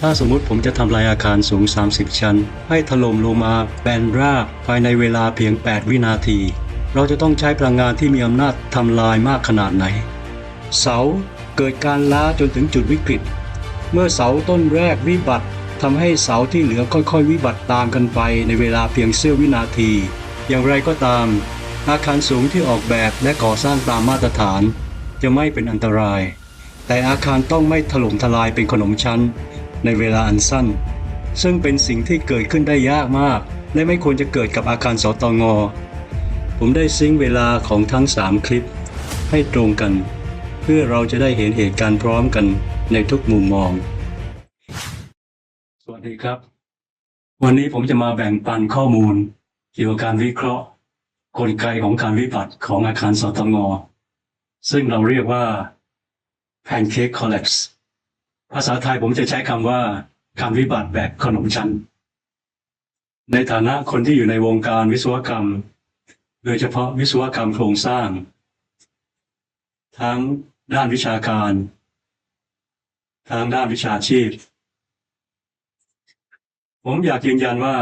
ถ้าสมมุติผมจะทำลายอาคารสูง 30 ชั้น ให้ถล่มลงมาแบนราบภายในเวลาเพียง 8 วินาที เราจะต้องใช้พลังงานที่มีอำนาจทำลายมากขนาดไหน เสาเกิดการล้าจนถึงจุดวิกฤต เมื่อเสาต้นแรกวิบัติทำให้เสาที่เหลือค่อยๆ วิบัติตามกันไปในเวลาเพียงเสี้ยววินาที อย่างไรก็ตาม อาคารสูงที่ออกแบบและก่อสร้างตามมาตรฐาน จะไม่เป็นอันตราย แต่อาคารต้องไม่ถล่มทลายเป็นขนมชั้น ในเวลาอันสั้น ซึ่งเป็นสิ่งที่เกิดขึ้นได้ยากมาก และไม่ควรจะเกิดกับอาคารสตงผมได้ซิงเวลาของทั้ง 3 คลิป ให้ตรงกัน เพื่อเราจะได้เห็นเหตุการณ์พร้อมกันในทุกมุมมอง สวัสดีครับ วันนี้ผมจะมาแบ่งปันข้อมูล เกี่ยวกับการวิเคราะห์ กลไกของการวิบัติของอาคารสตงซึ่งเราเรียกว่า pancake collapse ภาษาไทยผมจะใช้คำว่าการวิบัติแบบขนมชั้น ในฐานะคนที่อยู่ในวงการวิศวกรรม โดยเฉพาะวิศวกรรมโครงสร้าง ทั้งด้านวิชาการทั้งด้านวิชาชีพ ผมอยากยืนยันว่า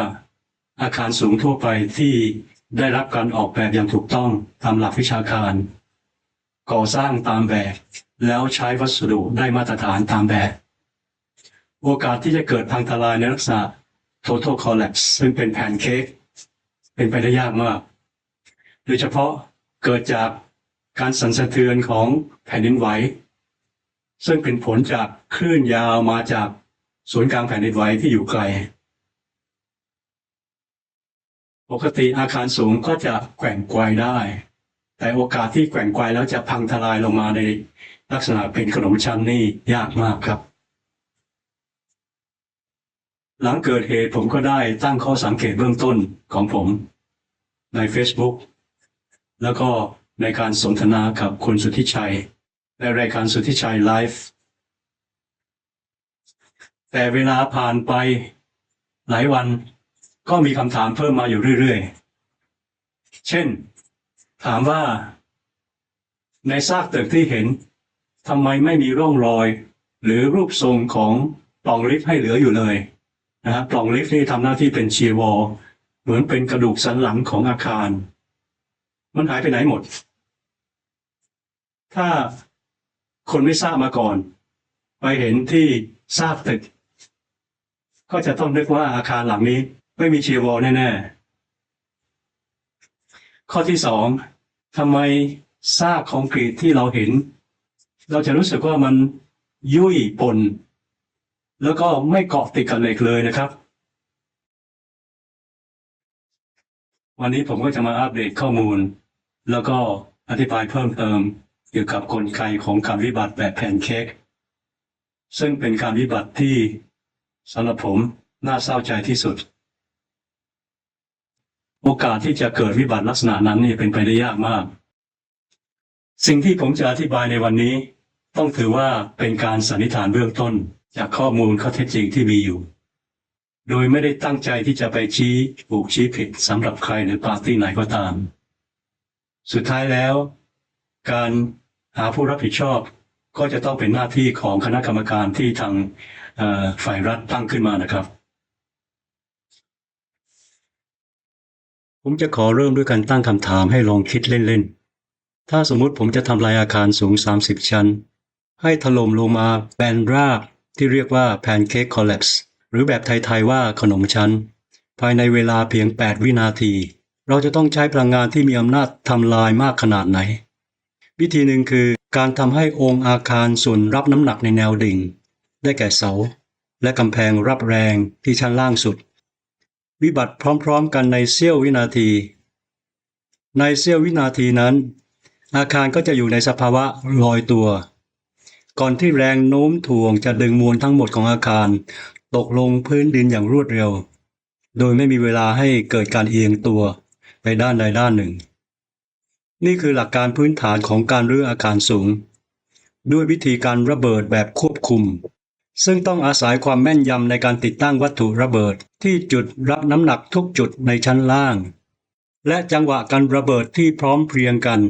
อาคารสูงทั่วไปที่ได้รับการออกแบบอย่างถูกต้องตามหลักวิชาการ ก่อสร้างตามแบบ แล้วใช้วัสดุได้มาตรฐานตามแบบ โอกาสที่จะเกิดพังทลายในลักษณะ total collapse ซึ่งเป็นแผ่นเค้กเป็นไปได้ยากมาก โดยเฉพาะเกิดจากการสั่นสะเทือนของแผ่นดินไหว ซึ่งเป็นผลจากคลื่นยาวมาจากศูนย์กลางแผ่นดินไหวที่อยู่ไกล ปกติอาคารสูงก็จะแกว่งไกวได้ แต่โอกาสที่แกว่งไกวแล้วจะพังทลายลงมาในลักษณะเป็นขนมชั้นนี่ยากมากครับ หลังเกิดเหตุผมก็ได้ตั้งข้อสังเกตเบื้องต้นของผมใน Facebook แล้วก็ในการสนทนากับคุณสุทธิชัยในรายการสุทธิชัยไลฟ์แต่เวลาผ่านไปหลายวันก็มีคำถามเพิ่มมาอยู่เรื่อยๆ เช่น ถามว่า ในซากตึกที่เห็นทำไมไม่มีร่องรอย หรือรูปทรงของปล่องลิฟต์ให้เหลืออยู่เลย นะปล่องลิฟต์นี่ทำหน้าที่เป็นเชียร์วอลเหมือนเป็นกระดูกสันหลังของอาคาร มันหายไปไหนหมด ถ้าคนไม่ทราบมาก่อน ไปเห็นที่ซากตึก ก็จะต้องนึกว่าอาคารหลังนี้ ไม่มีเชียร์วอลแน่ๆ ข้อที่สองทำไมซากคอนกรีตที่เราเห็น เราจะรู้สึกว่ามันยุ่ยปน แล้วก็ไม่เกาะติดกับเหล็กเลยนะครับ วันนี้ผมก็จะมาอัปเดตข้อมูล แล้วก็อธิบายเพิ่มเติม เกี่ยวกับกลไกของการวิบัติแบบแพนเค้กซึ่งเป็นการวิบัติที่สำหรับผมน่าเศร้าใจที่สุด โอกาสที่จะเกิดวิบัติลักษณะนั้นนี่เป็นไปได้ยากมาก สิ่งที่ผมจะอธิบายในวันนี้ ต้องถือว่าเป็นการสันนิษฐานเบื้องต้น จากข้อมูลข้อเท็จจริงที่มีอยู่ โดยไม่ได้ตั้งใจที่จะไปชี้ถูกชี้ผิดสำหรับใครหรือปาร์ตี้ไหนก็ตาม สุดท้ายแล้ว การหาผู้รับผิดชอบก็จะต้องเป็นหน้าที่ของคณะกรรมการที่ทางฝ่ายรัฐตั้งขึ้นมานะครับ ผมจะขอเริ่มด้วยการตั้งคำถามให้ลองคิดเล่นๆ ถ้าสมมุติผมจะทำลายอาคารสูง 30 ชั้น ให้ถล่มลงมาแบนราบ ที่เรียกว่า pancake collapse หรือแบบไทย ๆ ว่าขนมชั้น ภายในเวลาเพียง 8 วินาที เราจะต้องใช้พลังงานที่มีอำนาจทำลายมากขนาดไหน วิธีหนึ่งคือการทำให้องค์อาคารส่วนรับน้ำหนักในแนวดิ่ง ได้แก่เสา และกำแพงรับแรงที่ชั้นล่างสุด วิบัติพร้อมๆ กันในเสี้ยววินาที ในเสี้ยววินาทีนั้น อาคารก็จะอยู่ในสภาวะลอยตัว ก่อนที่แรงโน้มถ่วงจะดึงมวลทั้งหมดของอาคาร ตกลงพื้นดินอย่างรวดเร็ว โดยไม่มีเวลาให้เกิดการเอียงตัวไปด้านใดด้านหนึ่ง นี่คือหลักการพื้นฐานของการรื้ออาคารสูง ด้วยวิธีการระเบิดแบบควบคุม ซึ่งต้องอาศัยความแม่นยำในการติดตั้งวัตถุระเบิดที่จุดรับน้ำหนักทุกจุดในชั้นล่าง และจังหวะการระเบิดที่พร้อมเพรียงกัน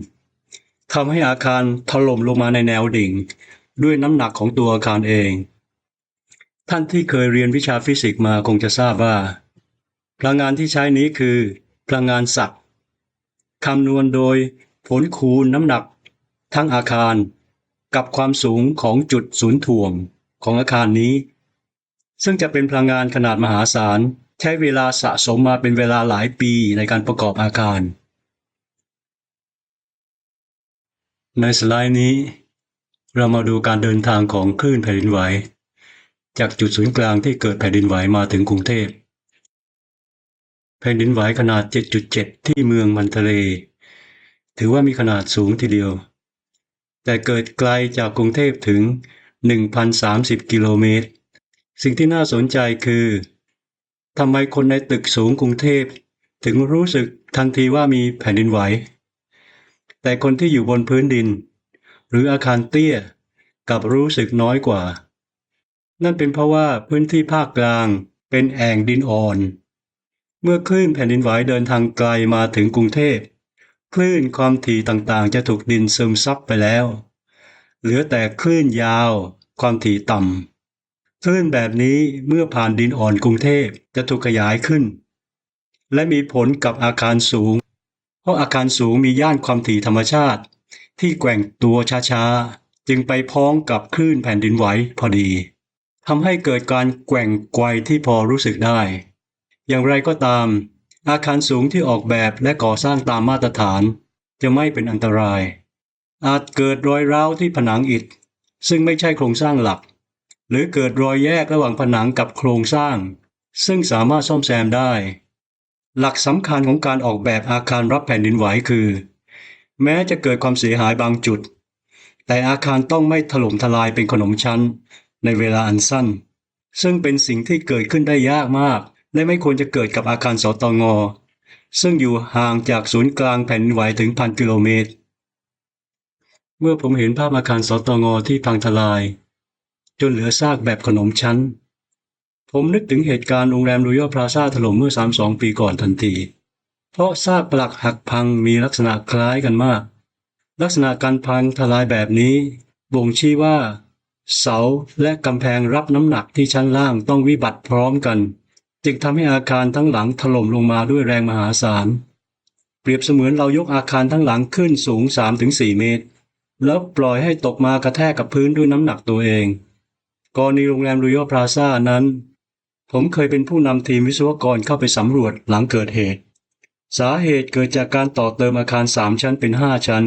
ทำให้อาคารถล่มลงมาในแนวดิ่ง ด้วยน้ำหนักของตัวอาคารเอง ท่านที่เคยเรียนวิชาฟิสิกส์มาคงจะทราบว่า พลังงานที่ใช้นี้คือพลังงานศักดิ์คำนวณโดยผลคูณน้ำหนัก ทั้งอาคารกับความสูงของจุดศูนย์ถ่วงของอาคารนี้ ซึ่งจะเป็นพลังงานขนาดมหาศาลใช้เวลาสะสมมาเป็นเวลาหลายปีในการประกอบอาคาร ในสไลด์นี้ เรามาดูการเดินทางของคลื่นแผ่นดินไหว จากจุดศูนย์กลางที่เกิดแผ่นดินไหวมาถึงกรุงเทพ แผ่นดินไหวขนาด 7.7 ที่เมืองมันทะเล ถือว่ามีขนาดสูงทีเดียว แต่เกิดไกลจากกรุงเทพถึง 1,030 กิโลเมตร สิ่งที่น่าสนใจคือทำไมคนในตึกสูงกรุงเทพ ถึงรู้สึกทันทีว่ามีแผ่นดินไหว แต่คนที่อยู่บนพื้นดิน หรืออาคารเตี้ยกับรู้สึกน้อยกว่า นั่นเป็นเพราะว่าพื้นที่ภาคกลางเป็นแอ่งดินอ่อน เมื่อคลื่นแผ่นดินไหวเดินทางไกลมาถึงกรุงเทพ คลื่นความถี่ต่างๆ จะถูกดินซึมซับไปแล้ว เหลือแต่คลื่นยาว ความถี่ต่ำคลื่นแบบนี้เมื่อผ่านดินอ่อนกรุงเทพจะถูกขยายขึ้น และมีผลกับอาคารสูง เพราะอาคารสูงมีย่านความถี่ธรรมชาติ ที่แกว่งตัวช้าๆ จึงไปพ้องกับคลื่นแผ่นดินไหวพอดีทำให้เกิดการแกว่งไกวที่พอรู้สึกได้ อย่างไรก็ตาม อาคารสูงที่ออกแบบและก่อสร้างตามมาตรฐาน จะไม่เป็นอันตราย อาจเกิดรอยร้าวที่ผนังอิฐ ซึ่งไม่ใช่โครงสร้างหลัก หรือเกิดรอยแยกระหว่างผนังกับโครงสร้าง ซึ่งสามารถซ่อมแซมได้ หลักสำคัญของการออกแบบอาคารรับแผ่นดินไหวคือ แม้จะเกิดความเสียหายบางจุด แต่อาคารต้องไม่ถล่มทลายเป็นขนมชั้น ในเวลาอันสั้น ซึ่งเป็นสิ่งที่เกิดขึ้นได้ยากมาก และไม่ควรจะเกิดกับอาคารสตงซึ่งอยู่ห่างจากศูนย์กลางแผ่นไหวถึงพันกิโลเมตร เมื่อผมเห็นภาพอาคารสตงที่พังทลาย จนเหลือซากแบบขนมชั้น ผมนึกถึงเหตุการณ์โรงแรมรอยัลพลาซาถล่มเมื่อ 32 ปีก่อนทันที เพราะซากปลักหักพังมีลักษณะคล้ายกันมาก ลักษณะการพังทลายแบบนี้ บ่งชี้ว่า เสาและกำแพงรับน้ำหนักที่ชั้นล่างต้องวิบัติพร้อมกัน จึงทำให้อาคารทั้งหลังถล่มลงมาด้วยแรงมหาศาล เปรียบเสมือนเรายกอาคารทั้งหลังขึ้นสูง 3-4 เมตร แล้วปล่อยให้ตกมากระแทกกับพื้นด้วยน้ำหนักตัวเองกรณีโรงแรมรอยัลพลาซ่านั้น ผมเคยเป็นผู้นำทีมวิศวกรเข้าไปสำรวจหลังเกิดเหตุ สาเหตุเกิดจากการต่อเติมอาคารสามชั้นเป็นห้าชั้น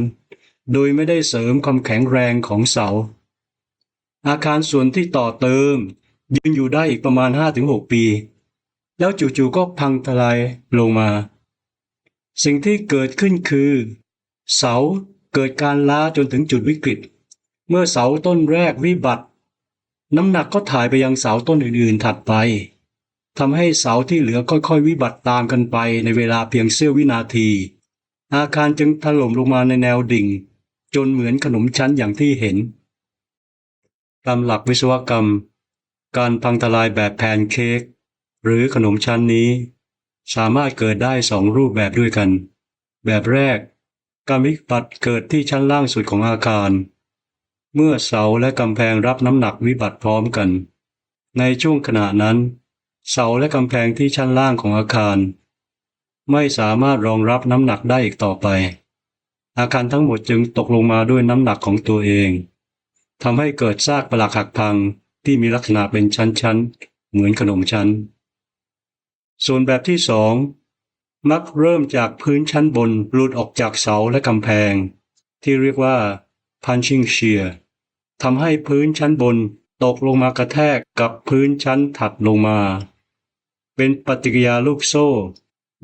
โดยไม่ได้เสริมความแข็งแรงของเสา อาคารส่วนที่ต่อเติมยืนอยู่ได้อีกประมาณ 5-6 ปี แล้วจู่ๆก็พังทลายลงมา สิ่งที่เกิดขึ้นคือ เสาเกิดการล้าจนถึงจุดวิกฤต เมื่อเสาต้นแรกวิบัติ น้ำหนักก็ถ่ายไปยังเสาต้นอื่นๆถัดไป ทำให้เสาที่เหลือค่อยๆ วิบัติตามกันไปในเวลาเพียงเสี้ยววินาที อาคารจึงถล่มลงมาในแนวดิ่ง จนเหมือนขนมชั้นอย่างที่เห็น ตามหลักวิศวกรรม การพังทลายแบบแพนเค้กหรือขนมชั้นนี้ สามารถเกิดได้สองรูปแบบด้วยกัน แบบแรก การวิบัติเกิดที่ชั้นล่างสุดของอาคาร เมื่อเสาและกำแพงรับน้ำหนักวิบัติพร้อมกัน ในช่วงขณะนั้น เสาและกำแพงที่ชั้นล่างของอาคาร ไม่สามารถรองรับน้ำหนักได้อีกต่อไป อาคารทั้งหมดจึงตกลงมาด้วยน้ำหนักของตัวเองทำให้เกิดซากปลักหักพังที่มีลักษณะเป็นชั้นๆ เหมือนขนมชั้น ส่วนแบบที่สองมักเริ่มจากพื้นชั้นบนหลุดออกจากเสาและกำแพง ที่เรียกว่า punching shear ทำให้พื้นชั้นบนตกลงมากระแทกกับพื้นชั้นถัดลงมา เป็นปฏิกิริยาลูกโซ่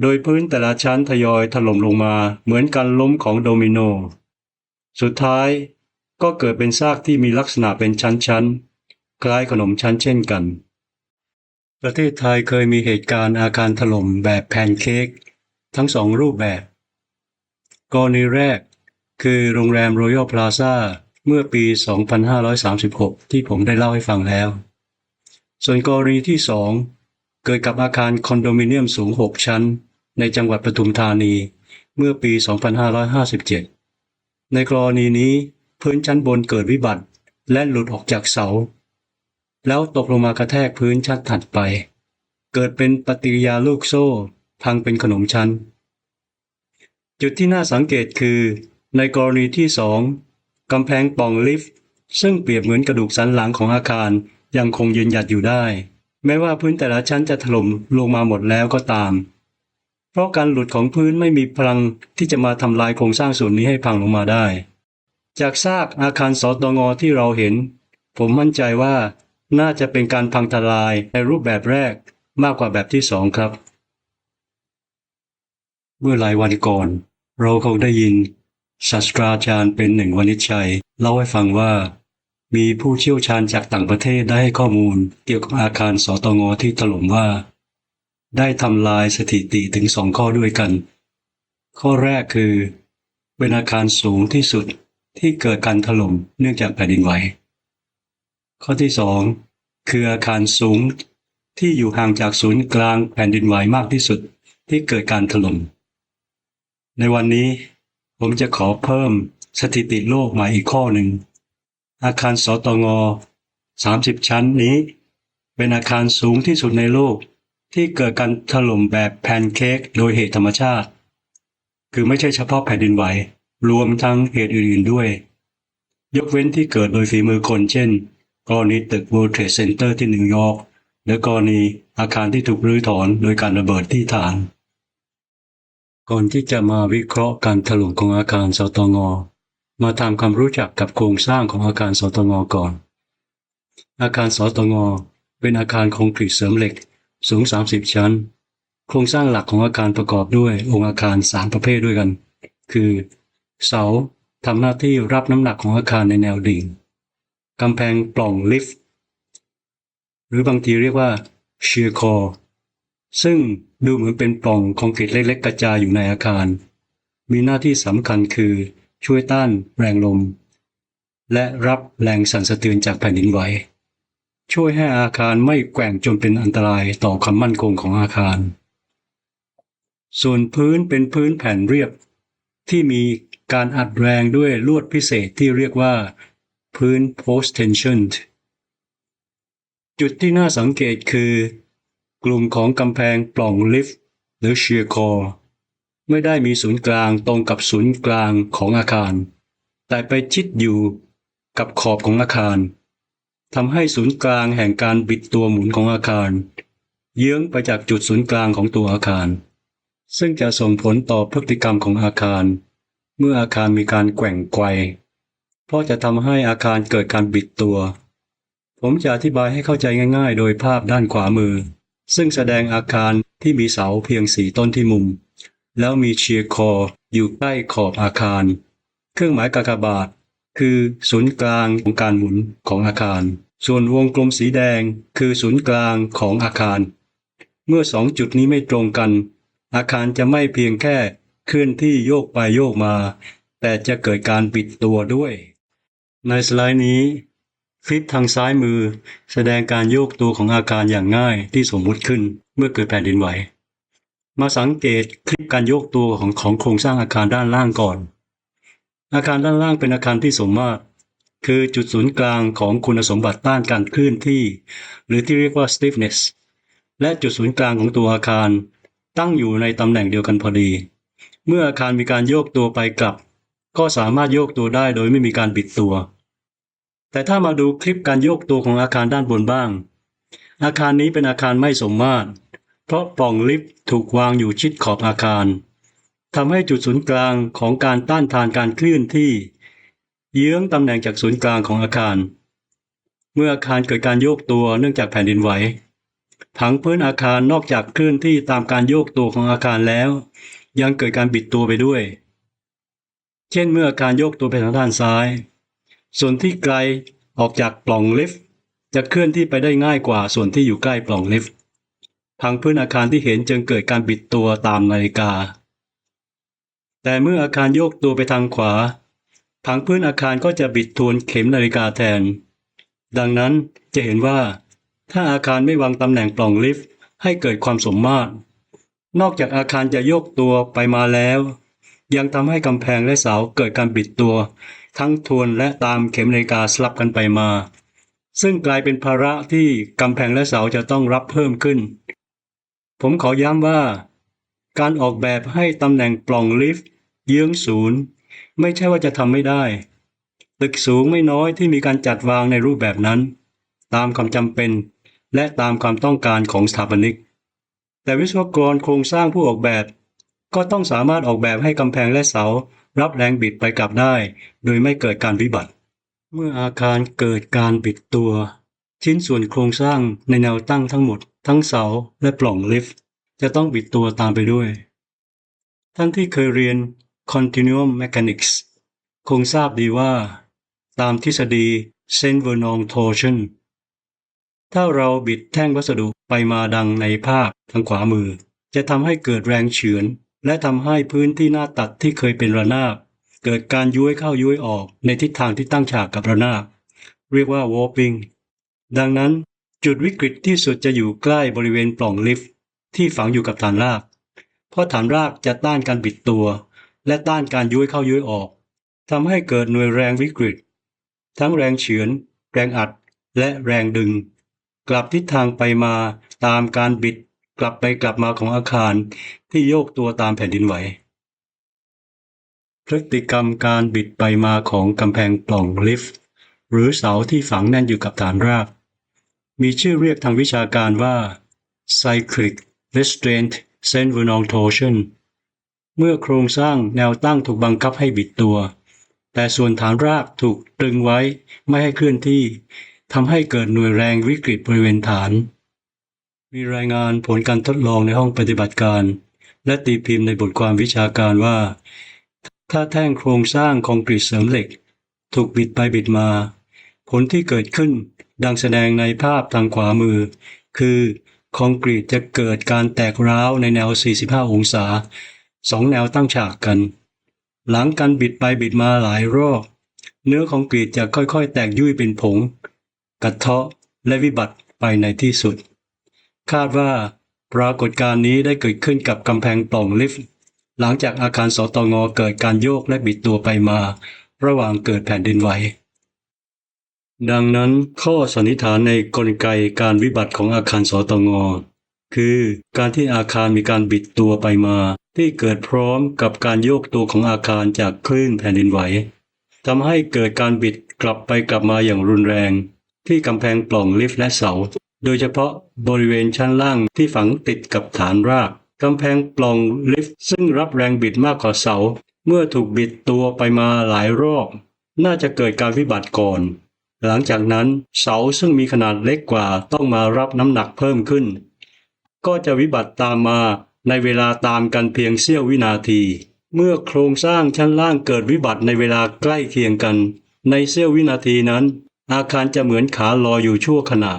โดยพื้นแต่ละชั้นทยอยถล่มลงมาเหมือนการล้มของโดมิโน สุดท้ายก็เกิดเป็นซากที่มีลักษณะเป็นชั้นๆ คล้ายขนมชั้นเช่นกัน ประเทศไทยเคยมีเหตุการณ์อาคารถล่มแบบแพนเค้กทั้งสองรูปแบบ กรณีแรกคือโรงแรมรอยัลพลาซ่าเมื่อปี 2536 ที่ผมได้เล่าให้ฟังแล้ว ส่วนกรณีที่สอง เกิดกับอาคารคอนโดมิเนียมสูง 6 ชั้น ในจังหวัดปทุมธานีเมื่อปี 2557 ในกรณีนี้พื้นชั้นบนเกิดวิบัติและหลุดออกจากเสา แล้วตกลงมากระแทกพื้นชั้นถัดไป เกิดเป็นปฏิกิริยาลูกโซ่พังเป็นขนมชั้น จุดที่น่าสังเกตคือ ในกรณีที่สองกำแพงป่องลิฟต์ซึ่งเปรียบเหมือนกระดูกสันหลังของอาคารยังคงยืนหยัดอยู่ได้ แม้ว่าพื้นแต่ละชั้นจะถล่มลงมาหมดแล้วก็ตาม เพราะการหลุดของพื้นไม่มีพลังที่จะมาทำลายโครงสร้างส่วนนี้ให้พังลงมาได้ จากซากอาคารสตงที่เราเห็น ผมมั่นใจว่าน่าจะเป็นการพังทลายในรูปแบบแรกมากกว่าแบบที่สองครับ เมื่อหลายวันก่อน เราคงได้ยินศาสตราจารย์เป็นหนึ่งวณิชชัยเล่าให้ฟังว่า มีผู้เชี่ยวชาญจากต่างประเทศได้ให้ข้อมูลเกี่ยวกับอาคารสตงที่ถล่มว่า ได้ทำลายสถิติถึงสองข้อด้วยกัน ข้อแรกคือ เป็นอาคารสูงที่สุดที่เกิดการถล่มเนื่องจากแผ่นดินไหว ข้อที่สองคืออาคารสูงที่อยู่ห่างจากศูนย์กลางแผ่นดินไหวมากที่สุดที่เกิดการถล่ม ในวันนี้ผมจะขอเพิ่มสถิติโลกมาอีกข้อหนึ่ง อาคารสตง30 ชั้นนี้ เป็นอาคารสูงที่สุดในโลก ที่เกิดการถล่มแบบแพนเค้กโดยเหตุธรรมชาติ คือไม่ใช่เฉพาะแผ่นดินไหว รวมทั้งเหตุอื่นๆด้วย ยกเว้นที่เกิดโดยฝีมือคนเช่น กรณีตึก World Trade Center ที่นิวยอร์กหรือกรณีอาคารที่ถูกรื้อถอนโดยการระเบิดที่ฐาน ก่อนที่จะมาวิเคราะห์การถล่มของอาคารสตง มาทำความรู้จักกับโครงสร้างของอาคารสตงก่อน อาคารสตงเป็นอาคารคอนกรีตเสริมเหล็กสูง 30 ชั้น โครงสร้างหลักของอาคารประกอบด้วยองค์อาคาร 3 ประเภทด้วยกัน คือ เสาทำหน้าที่รับน้ำหนักของอาคารในแนวดิ่งกำแพงปล่องลิฟต์หรือบางทีเรียกว่าเชียร์คอซึ่งดูเหมือนเป็นปล่องคอนกรีตเล็ก ๆ กระจายอยู่ในอาคาร มีหน้าที่สำคัญคือ ช่วยต้านแรงลม และรับแรงสั่นสะเทือนจากแผ่นดินไหว ช่วยให้อาคารไม่แกว่งจนเป็นอันตรายต่อความมั่นคงของอาคาร ส่วนพื้นเป็นพื้นแผ่นเรียบ ที่มีการอัดแรงด้วยลวดพิเศษที่เรียกว่า พื้น post tension จุดที่น่าสังเกตคือ กลุ่มของกำแพงปล่องลิฟต์หรือ shear core ไม่ได้มีศูนย์กลางตรงกับศูนย์กลางของอาคาร แต่ไปชิดอยู่กับขอบของอาคารทำให้ศูนย์กลางแห่งการบิดตัวหมุนของอาคาร เยื้องไปจากจุดศูนย์กลางของตัวอาคาร ซึ่งจะส่งผลต่อพฤติกรรมของอาคาร เมื่ออาคารมีการแกว่งไกวเพราะจะทำให้อาคารเกิดการบิดตัว ผมจะอธิบายให้เข้าใจง่าย ๆ โดยภาพด้านขวามือ ซึ่งแสดงอาคารที่มีเสาเพียงสีต้นที่มุม แล้วมีเชียร์คออยู่ใกล้ขอบอาคาร เครื่องหมายกากบาท คือศูนย์กลางของการหมุนของอาคาร ส่วนวงกลมสีแดงคือศูนย์กลางของอาคาร เมื่อสองจุดนี้ไม่ตรงกัน อาคารจะไม่เพียงแค่เคลื่อนที่โยกไปโยกมา แต่จะเกิดการบิดตัวด้วย ในสไลด์นี้ คลิปทางซ้ายมือ แสดงการโยกตัวของอาคารอย่างง่ายที่สมมุติขึ้นเมื่อเกิดแผ่นดินไหว มาสังเกตคลิปการโยกตัวของของโครงสร้างอาคารด้านล่างก่อน อาคารด้านล่างเป็นอาคารที่สมมาตร คือจุดศูนย์กลางของคุณสมบัติต้านการเคลื่อนที่ หรือที่เรียกว่า stiffness และจุดศูนย์กลางของตัวอาคาร ตั้งอยู่ในตำแหน่งเดียวกันพอดี เมื่ออาคารมีการโยกตัวไปกลับ ก็สามารถโยกตัวได้โดยไม่มีการบิดตัว แต่ถ้ามาดูคลิปการโยกตัวของอาคารด้านบนบ้าง อาคารนี้เป็นอาคารไม่สมมาตร ราะปล่องลิฟต์ถูกวางอยู่ชิดขอบอาคารทำให้จุดศูนย์กลางของการต้านทานการเคลื่อนที่ เยื้องตำแหน่งจากศูนย์กลางของอาคาร เมื่ออาคารเกิดการโยกตัวเนื่องจากแผ่นดินไหวผังพื้นอาคารนอกจากเคลื่อนที่ตามการโยกตัวของอาคารแล้ว ยังเกิดการบิดตัวไปด้วย เช่นเมื่ออาคารโยกตัวไปทางด้านซ้าย ส่วนที่ไกลออกจากปล่องลิฟต์จะเคลื่อนที่ไปได้ง่ายกว่าส่วนที่อยู่ใกล้ปล่องลิฟต์ ผังพื้นอาคารที่เห็นจึงเกิดการบิดตัวตามนาฬิกา แต่เมื่ออาคารโยกตัวไปทางขวาผังพื้นอาคารก็จะบิดทวนเข็มนาฬิกาแทน ดังนั้นจะเห็นว่า ถ้าอาคารไม่วางตำแหน่งปล่องลิฟต์ให้เกิดความสมมาตร นอกจากอาคารจะโยกตัวไปมาแล้ว ยังทำให้กำแพงและเสาเกิดการบิดตัว ทั้งทวนและตามเข็มนาฬิกาสลับกันไปมาซึ่งกลายเป็นภาระที่กำแพงและเสาจะต้องรับเพิ่มขึ้น ผมขอย้ำว่า การออกแบบให้ตำแหน่งปล่องลิฟต์เยื้องศูนย์ ไม่ใช่ว่าจะทำไม่ได้ ตึกสูงไม่น้อยที่มีการจัดวางในรูปแบบนั้น ตามความจำเป็น และตามความต้องการของสถาปนิก แต่วิศวกรโครงสร้างผู้ออกแบบ ก็ต้องสามารถออกแบบให้กำแพงและเสา รับแรงบิดไปกลับได้ โดยไม่เกิดการวิบัติ เมื่ออาคารเกิดการบิดตัว ชิ้นส่วนโครงสร้างในแนวตั้งทั้งหมด ทั้งเสาและปล่องลิฟต์จะต้องบิดตัวตามไปด้วย ท่านที่เคยเรียน Continuum Mechanics คงทราบดีว่า ตามทฤษฎี Saint Vernon torsion ถ้าเราบิดแท่งวัสดุไปมาดังในภาพทางขวามือ จะทำให้เกิดแรงเฉือน และทำให้พื้นที่หน้าตัดที่เคยเป็นระนาบ เกิดการย้วยเข้าย้วยออกในทิศทางที่ตั้งฉากกับระนาบ เรียกว่า warping ดังนั้น จุดวิกฤตที่สุดจะอยู่ใกล้บริเวณปล่องลิฟต์ที่ฝังอยู่กับฐานราก เพราะฐานรากจะต้านการบิดตัว และต้านการย้วยเข้าย้วยออกทำให้เกิดหน่วยแรงวิกฤต ทั้งแรงเฉือน แรงอัด และแรงดึง กลับทิศทางไปมาตามการบิดกลับไปกลับมาของอาคารที่โยกตัวตามแผ่นดินไหว พฤติกรรมการบิดไปมาของกำแพงปล่องลิฟต์ หรือเสาที่ฝังแน่นอยู่กับฐานราก มีชื่อเรียกทางวิชาการว่า cyclic restraint Saint Vernon torsion เมื่อโครงสร้างแนวตั้งถูกบังคับให้บิดตัว แต่ส่วนฐานรากถูกตรึงไว้ไม่ให้เคลื่อนที่ทำให้เกิดหน่วยแรงวิกฤตบริเวณฐาน มีรายงานผลการทดลองในห้องปฏิบัติการ และตีพิมพ์ในบทความวิชาการว่า ถ้าแท่งโครงสร้างคอนกรีตเสริมเหล็ก ถูกบิดไปบิดมา ผลที่เกิดขึ้น ดังแสดงในภาพทางขวามือ คือคอนกรีตจะเกิดการแตกร้าวในแนว 45 องศาสองแนวตั้งฉากกัน หลังการบิดไปบิดมาหลายรอบ เนื้อคอนกรีตจะค่อยๆ แตกยุ่ยเป็นผงกัดเทาะและวิบัติไปในที่สุด คาดว่าปรากฏการณ์นี้ได้เกิดขึ้นกับกำแพงปล่องลิฟต์ หลังจากอาคารสตงเกิดการโยกและบิดตัวไปมา ระหว่างเกิดแผ่นดินไหว ดังนั้นข้อสันนิษฐานในกลไกการวิบัติของอาคารสตงคือการที่อาคารมีการบิดตัวไปมา ที่เกิดพร้อมกับการโยกตัวของอาคารจากคลื่นแผ่นดินไหวทำให้เกิดการบิดกลับไปกลับมาอย่างรุนแรง ที่กำแพงปล่องลิฟต์และเสา โดยเฉพาะบริเวณชั้นล่างที่ฝังติดกับฐานรากกำแพงปล่องลิฟต์ซึ่งรับแรงบิดมากกว่าเสา เมื่อถูกบิดตัวไปมาหลายรอบ น่าจะเกิดการวิบัติก่อน หลังจากนั้นเสาซึ่งมีขนาดเล็กกว่าต้องมารับน้ำหนักเพิ่มขึ้น ก็จะวิบัติตามมาในเวลาตามกันเพียงเสี้ยววินาที เมื่อโครงสร้างชั้นล่างเกิดวิบัติในเวลาใกล้เคียงกัน ในเสี้ยววินาทีนั้น อาคารจะเหมือนขาลอยอยู่ชั่วขณะ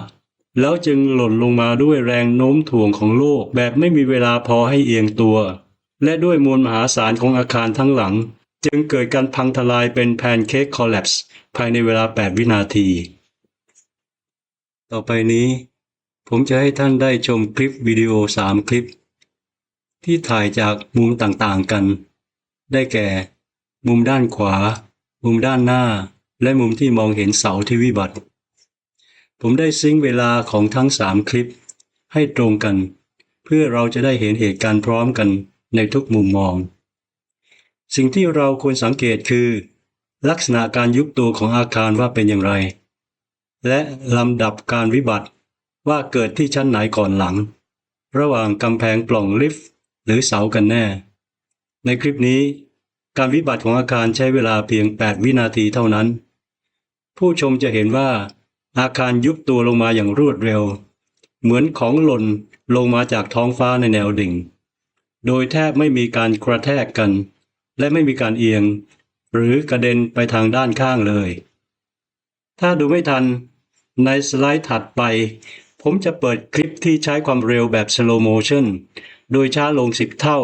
แล้วจึงหล่นลงมาด้วยแรงโน้มถ่วงของโลกแบบไม่มีเวลาพอให้เอียงตัว และด้วยมวลมหาศาลของอาคารทั้งหลัง จึงเกิดการพังทลายเป็นแพนเค้กคอลล p ส์ภายในเวลา 8 วินาที ต่อไปนี้ ผมจะให้ท่านได้ชมคลิปวิดีโอ 3 คลิป ที่ถ่ายจากมุมต่างๆกัน ได้แก่ มุมด้านขวา มุมด้านหน้า และมุมที่มองเห็นเสาที่วิบัติ ผมได้ซิงเวลาของทั้ง 3 คลิป ให้ตรงกัน เพื่อเราจะได้เห็นเหตุการณ์พร้อมกันในทุกมุมมอง สิ่งที่เราควรสังเกตคือ ลักษณะการยุบตัวของอาคารว่าเป็นอย่างไร และลำดับการวิบัติว่าเกิดที่ชั้นไหนก่อนหลัง ระหว่างกำแพงปล่องลิฟต์หรือเสากันแน่ ในคลิปนี้ การวิบัติของอาคารใช้เวลาเพียง 8 วินาทีเท่านั้น ผู้ชมจะเห็นว่า อาคารยุบตัวลงมาอย่างรวดเร็ว เหมือนของหล่นลงมาจากท้องฟ้าในแนวดิ่ง โดยแทบไม่มีการกระแทกกัน และไม่มีการเอียง หรือกระเด็นไปทางด้านข้างเลย ถ้าดูไม่ทันในสไลด์ถัดไป ผมจะเปิดคลิปที่ใช้ความเร็วแบบ slow motion โดยช้าลง10เท่า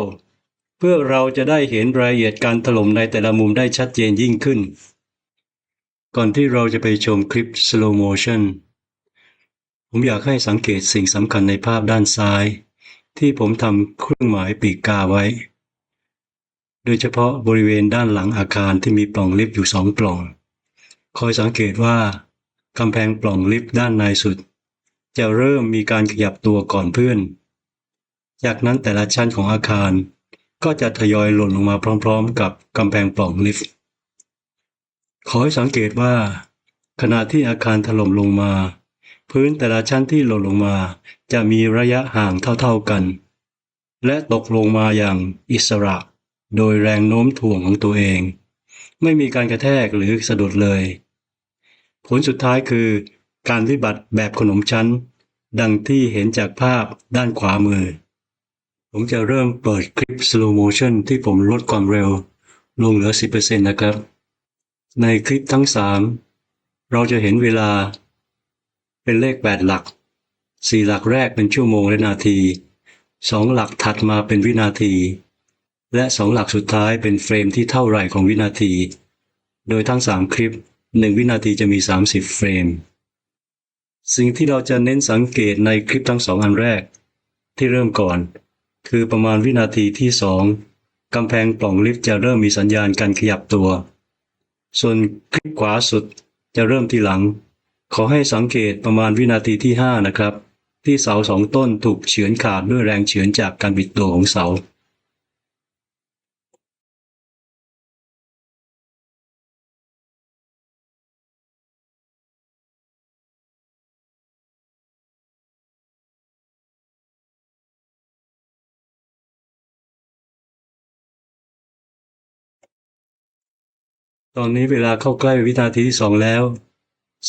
เพื่อเราจะได้เห็นรายละเอียดการถล่มในแต่ละมุมได้ชัดเจนยิ่งขึ้น ก่อนที่เราจะไปชมคลิป slow motion ผมอยากให้สังเกตสิ่งสำคัญในภาพด้านซ้าย ที่ผมทำเครื่องหมายปีกกาไว้ โดยเฉพาะบริเวณด้านหลังอาคารที่มีปล่องลิฟต์อยู่สองปล่อง คอยสังเกตว่ากำแพงปล่องลิฟต์ด้านในสุด จะเริ่มมีการขยับตัวก่อนเพื่อน จากนั้นแต่ละชั้นของอาคารก็จะทยอยหล่นลงมาพร้อม ๆ กับกำแพงปล่องลิฟต์ ขอให้สังเกตว่า ขณะที่อาคารถล่มลงมา พื้นแต่ละชั้นที่หล่นลงมา จะมีระยะห่างเท่าๆกัน และตกลงมาอย่างอิสระ โดยแรงโน้มถ่วงของตัวเอง ไม่มีการกระแทกหรือสะดุดเลย ผลสุดท้ายคือ การวิบัติแบบขนมชั้น ดังที่เห็นจากภาพด้านขวามือ ผมจะเริ่มเปิดคลิป slow motion ที่ผมลดความเร็ว ลงเหลือ 10%นะครับ ในคลิปทั้ง 3 เราจะเห็นเวลา เป็นเลข 8 หลัก 4 หลักแรกเป็นชั่วโมงและนาที 2 หลักถัดมาเป็นวินาที และ2หลักสุดท้ายเป็นเฟรมที่เท่าไหร่ของวินาที โดยทั้ง 3 คลิป 1 วินาทีจะมี 30 เฟรม สิ่งที่เราจะเน้นสังเกตในคลิปทั้งสองอันแรก ที่เริ่มก่อน คือประมาณวินาทีที่สองกำแพงปล่องลิฟต์จะเริ่มมีสัญญาณการขยับตัว ส่วนคลิปขวาสุดจะเริ่มทีหลัง ขอให้สังเกตประมาณวินาทีที่ 5 นะครับ ที่เสาสองต้นถูกเฉือนขาดด้วยแรงเฉือนจากการบิดตัวของเสา ตอนนี้เวลาเข้าใกล้วินาทีที่สองแล้ว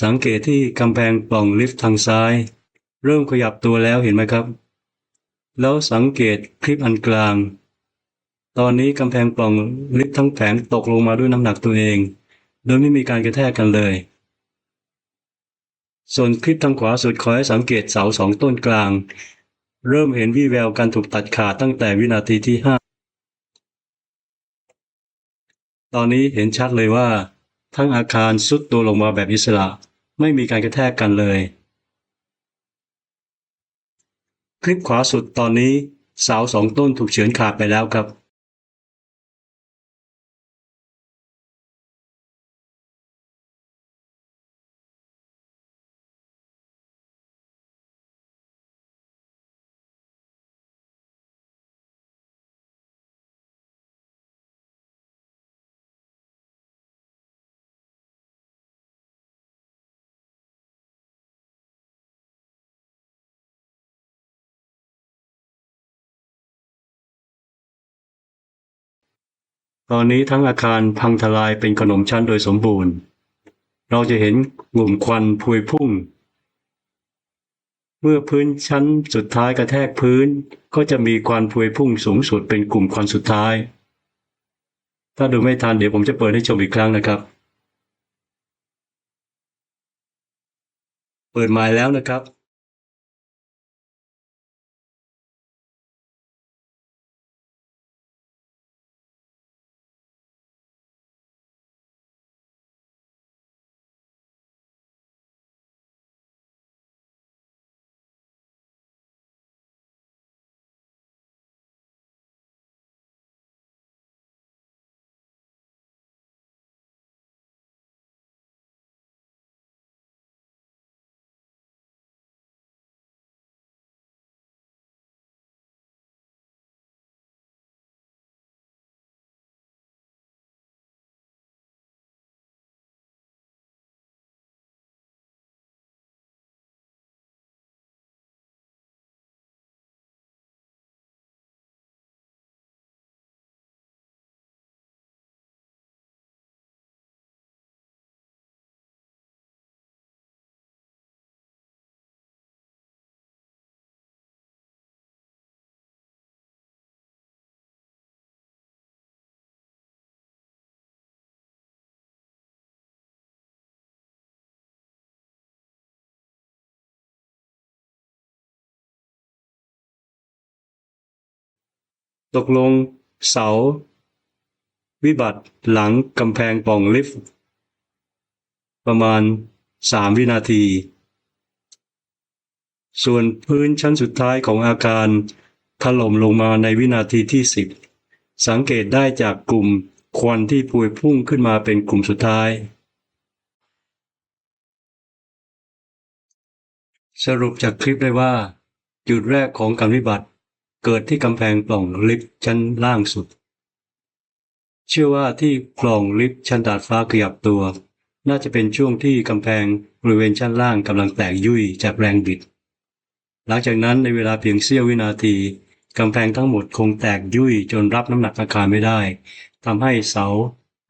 สังเกตที่กำแพงปล่องลิฟต์ทางซ้าย เริ่มขยับตัวแล้วเห็นไหมครับ แล้วสังเกตคลิปอันกลาง ตอนนี้กำแพงปล่องลิฟต์ทั้งแผงตกลงมาด้วยน้ำหนักตัวเอง โดยไม่มีการกระแทกกันเลย ส่วนคลิปทางขวาสุดขอให้สังเกตเสาสองต้นกลาง เริ่มเห็นวี่แววการถูกตัดขาดตั้งแต่วินาทีที่ห้า ตอนนี้เห็นชัดเลยว่า ทั้งอาคารสุดตัวลงมาแบบอิสระ ไม่มีการกระแทกกันเลย คลิปขวาสุดตอนนี้เสาสองต้นถูกเฉือนขาดไปแล้วครับ ตอนนี้ทั้งอาคารพังทลายเป็นขนมชั้นโดยสมบูรณ์ เราจะเห็นกลุ่มควันพวยพุ่ง เมื่อพื้นชั้นสุดท้ายกระแทกพื้น ก็จะมีควันพวยพุ่งสูงสุดเป็นกลุ่มควันสุดท้าย ถ้าดูไม่ทันเดี๋ยวผมจะเปิดให้ชมอีกครั้งนะครับ เปิดไมาแล้วนะครับ ตกลงเสา วิบัติหลังกำแพงป่องลิฟต์ ประมาณ 3 วินาที ส่วนพื้นชั้นสุดท้ายของอาคารถล่มลงมาในวินาทีที่ 10 สังเกตได้จากกลุ่มควันที่พวยพุ่งขึ้นมาเป็นกลุ่มสุดท้าย สรุปจากคลิปได้ว่า จุดแรกของการวิบัติ เกิดที่กำแพงปล่องลิฟต์ชั้นล่างสุด เชื่อว่าที่ปล่องลิฟต์ชั้นดาดฟ้าขยับตัว น่าจะเป็นช่วงที่กำแพงบริเวณชั้นล่างกำลังแตกยุ่ยจากแรงบิด หลังจากนั้นในเวลาเพียงเสี้ยววินาทีกำแพงทั้งหมดคงแตกยุ่ยจนรับน้ำหนักอาคารไม่ได้ทำให้เสา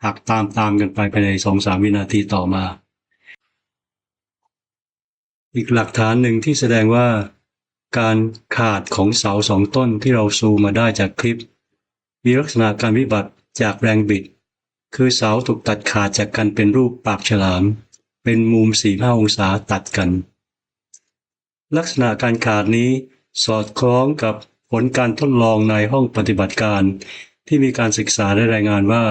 หักตามตามกันไปภายในสองสามวินาทีต่อมา อีกหลักฐานหนึ่งที่แสดงว่า การขาดของเสาสองต้นที่เราซูมมาได้จากคลิป มีลักษณะการวิบัติจากแรงบิด คือเสาถูกตัดขาดจากกันเป็นรูปปากฉลาม เป็นมุมสี่ห้าองศาตัดกัน ลักษณะการขาดนี้สอดคล้องกับผลการทดลองในห้องปฏิบัติการ ที่มีการศึกษาได้รายงานว่า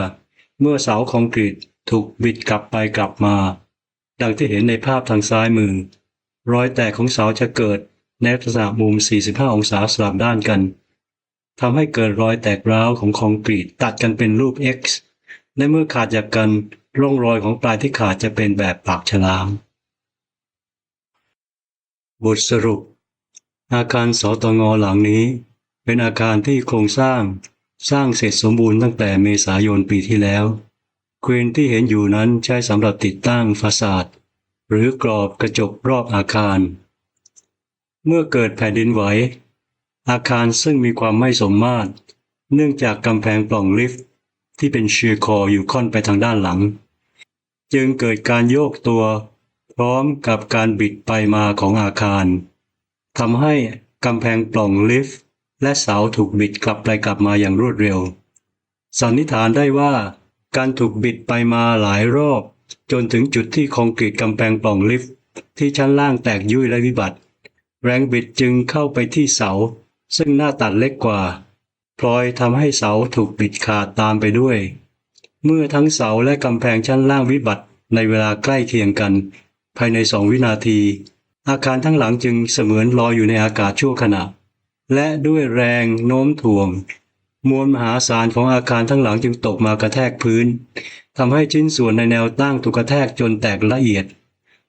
เมื่อเสาคอนกรีตถูกบิดกลับไปกลับมา ดังที่เห็นในภาพทางซ้ายมือ รอยแตกของเสาจะเกิด ในลักษณะมุม 45 องศาสลับด้านกันทำให้เกิดรอยแตกร้าวของคอนกรีตตัดกันเป็นรูป X และเมื่อขาดจากกันร่องรอยของปลายที่ขาดจะเป็นแบบปากฉลาม บทสรุป อาคารสตงหลังนี้ เป็นอาคารที่โครงสร้างสร้างเสร็จสมบูรณ์ตั้งแต่เมษายนปีที่แล้วเครนที่เห็นอยู่นั้นใช้สำหรับติดตั้งฟาสาดหรือกรอบกระจกรอบอาคาร เมื่อเกิดแผ่นดินไหว อาคารซึ่งมีความไม่สมมาตร เนื่องจากกำแพงปล่องลิฟต์ที่เป็นเชียร์คออยู่ค่อนไปทางด้านหลัง จึงเกิดการโยกตัว พร้อมกับการบิดไปมาของอาคารทำให้กำแพงปล่องลิฟต์และเสาถูกบิดกลับไปกลับมาอย่างรวดเร็ว สันนิษฐานได้ว่าการถูกบิดไปมาหลายรอบ จนถึงจุดที่คอนกรีตกำแพงปล่องลิฟต์ที่ชั้นล่างแตกยุ่ยและวิบัติ แรงบิดจึงเข้าไปที่เสา ซึ่งหน้าตัดเล็กกว่า พลอยทำให้เสาถูกบิดขาดตามไปด้วย เมื่อทั้งเสาและกำแพงชั้นล่างวิบัติในเวลาใกล้เคียงกัน ภายในสองวินาที อาคารทั้งหลังจึงเสมือนลอยอยู่ในอากาศชั่วขณะ และด้วยแรงโน้มถ่วง มวลมหาศาลของอาคารทั้งหลังจึงตกมากระแทกพื้นทำให้ชิ้นส่วนในแนวตั้งถูกกระแทกจนแตกละเอียด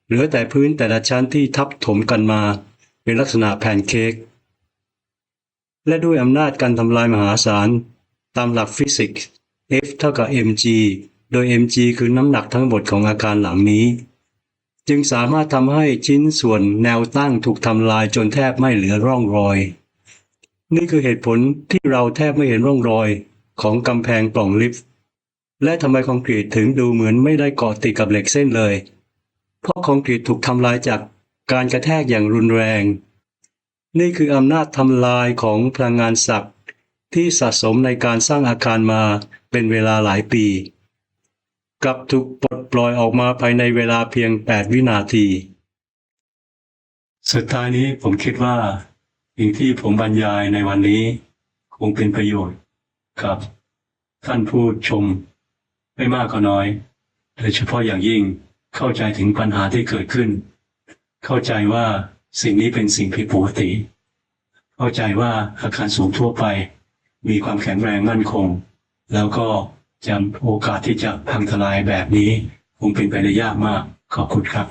เหลือแต่พื้นแต่ละชั้นที่ทับถมกันมา เป็นลักษณะแผ่นเค้กและด้วยอำนาจการทำลายมหาศาล ตามหลักฟิสิกส์ F เท่ากับ mg โดย mg คือน้ำหนักทั้งหมดของอาคารหลังนี้ จึงสามารถทำให้ชิ้นส่วนแนวตั้งถูกทำลายจนแทบไม่เหลือร่องรอย นี่คือเหตุผลที่เราแทบไม่เห็นร่องรอยของกำแพงปล่องลิฟต์และทำไมคอนกรีตถึงดูเหมือนไม่ได้เกาะติดกับเหล็กเส้นเลย เพราะคอนกรีตถูกทำลายจาก การกระแทกอย่างรุนแรง นี่คืออำนาจทำลายของพลังงานศักดิ์ที่สะสมในการสร้างอาคารมาเป็นเวลาหลายปี กลับถูกปลดปล่อยออกมาภายในเวลาเพียง 8 วินาที สุดท้ายนี้ผมคิดว่าสิ่งที่ผมบรรยายในวันนี้ คงเป็นประโยชน์กับท่านผู้ชม ไม่มากก็น้อย โดยเฉพาะอย่างยิ่งเข้าใจถึงปัญหาที่เกิดขึ้น เข้าใจว่าสิ่งนี้เป็นสิ่งผิดปกติ เข้าใจว่าอาคารสูงทั่วไป มีความแข็งแรงมั่นคง แล้วก็จำโอกาสที่จะพังทลายแบบนี้ คงเป็นไปได้ยากมากขอบคุณครับ